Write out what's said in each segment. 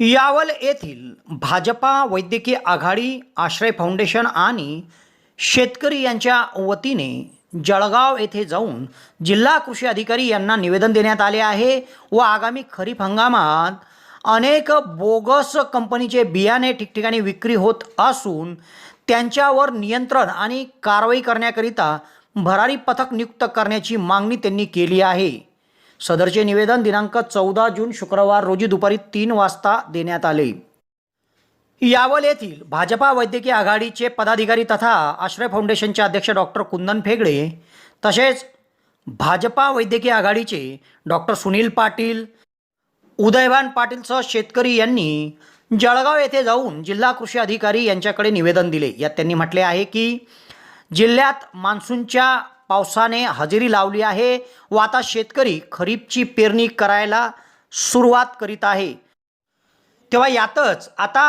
यावल येथील भाजपा वैद्यकीय आघाडी आश्रय फाउंडेशन आणि शेतकरी यांच्या वतीने जळगाव येथे जाऊन जिल्हा कृषी अधिकारी यांना निवेदन देण्यात आले आहे व आगामी खरीप हंगामात अनेक बोगस कंपनीचे बियाणे ठिकठिकाणी विक्री होत असून त्यांच्यावर नियंत्रण आणि कारवाई करण्याकरिता भरारी पथक नियुक्त करण्याची मागणी त्यांनी केली आहे. सदरचे निवेदन दिनांक चौदा जून शुक्रवार रोजी दुपारी तीन वाजता देण्यात आले. यावल येथील भाजपा वैद्यकीय आघाडीचे पदाधिकारी तथा आश्रय फाउंडेशनचे अध्यक्ष डॉक्टर कुंदन फेगडे तसेच भाजपा वैद्यकीय आघाडीचे डॉक्टर सुनील पाटील उदयभान पाटीलसह शेतकरी यांनी जळगाव येथे जाऊन जिल्हा कृषी अधिकारी यांच्याकडे निवेदन दिले. यात त्यांनी म्हटले आहे की जिल्ह्यात मान्सूनच्या पावसाने हजेरी लावली आहे. व आता शेतकरी खरीपची पेरणी करायला सुरुवात करीत आहे. तेव्हा यातच आता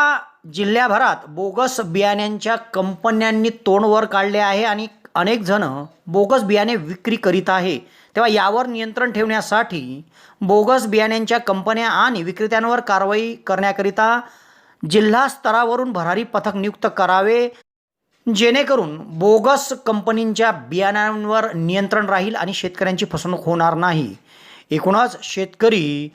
जिल्ह्याभरात बोगस बियाण्यांच्या कंपन्यांनी तोंडवर काढले आहे आणि अनेक जण बोगस बियाणे विक्री करीत आहे. तेव्हा यावर नियंत्रण ठेवण्यासाठी बोगस बियाण्यांच्या कंपन्या आणि विक्रेत्यांवर कारवाई करण्याकरिता जिल्हा स्तरावरून भरारी पथक नियुक्त करावे. जेणेकरून बोगस कंपनींच्या बियाण्यांवर नियंत्रण राहील आणि शेतकऱ्यांची फसवणूक होणार नाही. एकूणच शेतकरी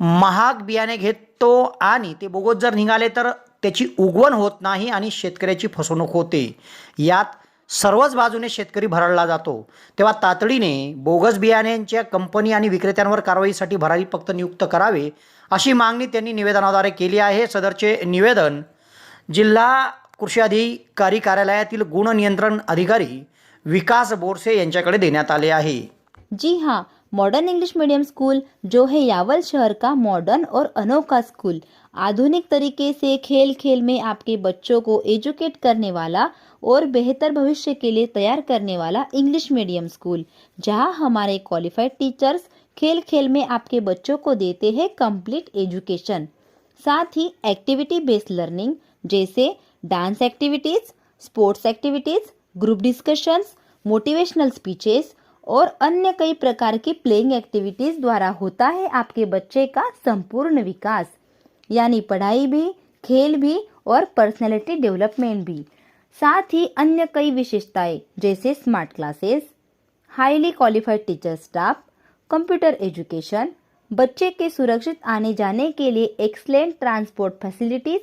महाग बियाणे घेतो आणि ते बोगस जर निघाले तर त्याची उगवण होत नाही आणि शेतकऱ्याची फसवणूक होते. यात सर्वच बाजूने शेतकरी भरडला जातो. तेव्हा तातडीने बोगस बियाण्यांच्या कंपनी आणि विक्रेत्यांवर कारवाईसाठी भरारी फक्त नियुक्त करावे अशी मागणी त्यांनी निवेदनाद्वारे केली आहे. सदरचे निवेदन जिल्हा कृषी अधिकारी कार्यालयातील गुण नियंत्रण अधिकारी विकास बोरसे आहे. जी हाँ मॉडर्न इंग्लिश मीडियम स्कूल जो है यावल शहर का मॉडर्न और अनोखा स्कूल आधुनिक तरीके से खेल खेल में आपके बच्चों को एजुकेट करने वाला और बेहतर भविष्य के लिए तैयार करने वाला इंग्लिश मीडियम स्कूल जहाँ हमारे क्वालिफाइड टीचर्स खेल खेल में आपके बच्चों को देते हैं कंप्लीट एजुकेशन साथ ही एक्टिविटी बेस्ड लर्निंग जैसे dance activities sports activities group discussions motivational speeches और अन्य कई प्रकार की प्लेइंग एक्टिविटीज़ द्वारा होता है आपके बच्चे का संपूर्ण विकास। यानी पढ़ाई भी, खेल भी और पर्सनैलिटी डेवलपमेंट भी। साथ ही अन्य कई विशेषताएँ, जैसे smart classes highly qualified teacher staff computer education बच्चे के सुरक्षित आने जाने के लिए एक्सलेंट ट्रांसपोर्ट फैसिलिटीज़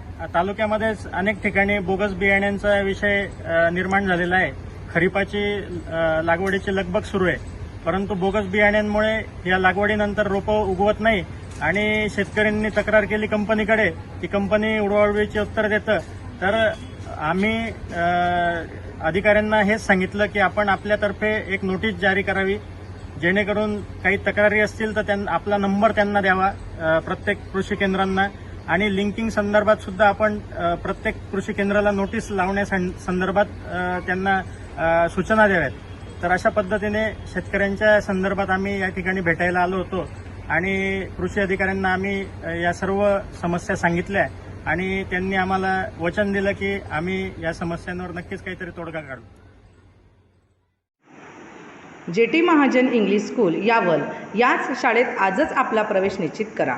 तालुक्यामध्येच तालुक्यामध्ये अनेक ठिकाणी बोगस बियाण्यांचा विषय निर्माण झालेला आहे. खरीपाची लागवडीची लगबग सुरू आहे. परंतु बोगस बियाण्यांमुळे या लागवडीनंतर रोपं उगवत नाही आणि शेतकऱ्यांनी तक्रार केली कंपनीकडे ती कंपनी उडवाउडवीचे उत्तर देतं. तर आम्ही अधिकाऱ्यांना हेच सांगितलं की आपण आपल्यातर्फे एक नोटीस जारी करावी. जेणेकरून काही तक्रारी असतील तर आपला नंबर त्यांना द्यावा प्रत्येक कृषी केंद्रांना. आणि लिंकिंग संदर्भात सुद्धा आपण प्रत्येक कृषी केंद्राला नोटीस लावण्या संदर्भात त्यांना सूचना द्याव्यात. तर अशा पद्धतीने शेतकऱ्यांच्या संदर्भात आम्ही या ठिकाणी भेटायला आलो होतो आणि कृषी अधिकाऱ्यांना आम्ही या सर्व समस्या सांगितल्या आणि त्यांनी आम्हाला वचन दिलं की आम्ही या समस्यांवर नक्कीच काहीतरी तोडगा काढू. J T Mahajan English school Yawal याच शाळेत आजच आपला प्रवेश निश्चित करा.